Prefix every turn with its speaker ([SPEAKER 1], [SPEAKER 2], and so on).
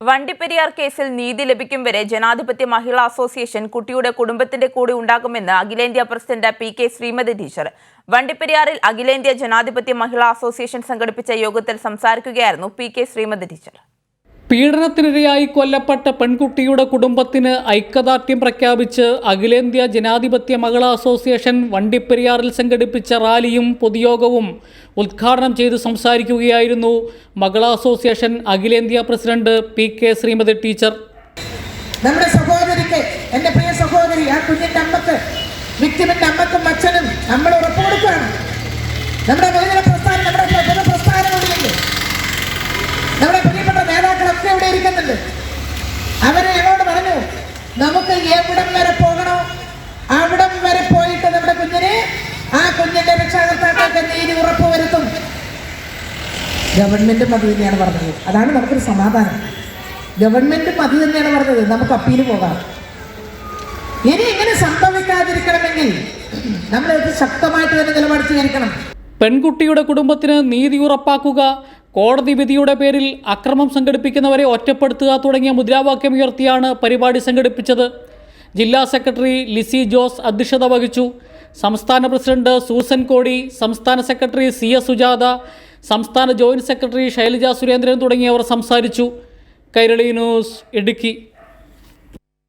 [SPEAKER 1] വണ്ടിപ്പെരിയാർ കേസിൽ നീതി ലഭിക്കും വരെ ജനാധിപത്യ മഹിളാ അസോസിയേഷൻ കുട്ടിയുടെ കുടുംബത്തിന്റെ കൂടെ ഉണ്ടാകുമെന്ന് അഖിലേന്ത്യാ president P K Sreemathi teacher. വണ്ടിപ്പെരിയാറിൽ അഖിലേന്ത്യാ ജനാധിപത്യ മഹിളാ അസോസിയേഷൻ സംഘടിപ്പിച്ച യോഗത്തിൽ സംസാരിക്കുകയായിരുന്നു പി കെ ശ്രീമതി ടീച്ചർ.
[SPEAKER 2] പീഡനത്തിനിരയായി കൊല്ലപ്പെട്ട പെൺകുട്ടിയുടെ കുടുംബത്തിന് ഐക്യദാർഢ്യം പ്രഖ്യാപിച്ച് അഖിലേന്ത്യാ ജനാധിപത്യ മഹിളാ അസോസിയേഷൻ വണ്ടിപ്പെരിയാറിൽ സംഘടിപ്പിച്ച റാലിയും പൊതുയോഗവും ഉദ്ഘാടനം ചെയ്ത് സംസാരിക്കുകയായിരുന്നു മഹിളാ അസോസിയേഷൻ അഖിലേന്ത്യാ president P K Sreemathi teacher.
[SPEAKER 3] നമ്മുടെ സഹോദരിക്ക് എന്റെ പ്രിയ സഹോദരി ആ കുഞ്ഞിന്റെ അമ്മയ്ക്ക് വിക്ടിമിന്റെ അമ്മക്കും അച്ഛനും നമ്മൾ ഉറപ്പ് കൊടുക്കുകയാണ്. നമ്മുടെ പ്രസ്ഥാനം നമ്മുടെ പ്രസ്ഥാനം നമ്മുടെ ഇവിടെ അവരെ ഞങ്ങളോട് പറഞ്ഞു നമുക്ക് എവിടം വരെ പോകണോ? അവിടം വരെ പോയിട്ട് നമ്മുടെ കുഞ്ഞിനെ ആ കുഞ്ഞിന്റെ രക്ഷാകർത്താക്കൾക്ക് നീതി ഉറപ്പുവരുത്തും. ഗവൺമെന്റും അത് തന്നെയാണ് പറഞ്ഞത്. അതാണ് നമുക്കൊരു സമാധാനം. ഗവൺമെന്റും അത് തന്നെയാണ് പറഞ്ഞത്. നമുക്ക് അപ്പീൽ പോകാം. ഇനി ഇങ്ങനെ സംഭവിക്കാതിരിക്കണമെങ്കിൽ നമ്മൾ ഇത് ശക്തമായിട്ട് തന്നെ നിലപാട് സ്വീകരിക്കണം.
[SPEAKER 2] പെൺകുട്ടിയുടെ കുടുംബത്തിന് നീതി ഉറപ്പാക്കുക കോടതി വിധിയുടെ പേരിൽ അക്രമം സംഘടിപ്പിക്കുന്നവരെ ഒറ്റപ്പെടുത്തുക തുടങ്ങിയ മുദ്രാവാക്യം ഉയർത്തിയാണ് പരിപാടി സംഘടിപ്പിച്ചത്. ജില്ലാ സെക്രട്ടറി ലിസി ജോസ് അധ്യക്ഷത വഹിച്ചു. സംസ്ഥാന പ്രസിഡന്റ് സൂസൻ കോടി സംസ്ഥാന സെക്രട്ടറി സി എസ് സുജാത സംസ്ഥാന ജോയിന്റ് സെക്രട്ടറി ശൈലജ സുരേന്ദ്രൻ തുടങ്ങിയവർ സംസാരിച്ചു. കൈരളി ന്യൂസ് ഇടുക്കി.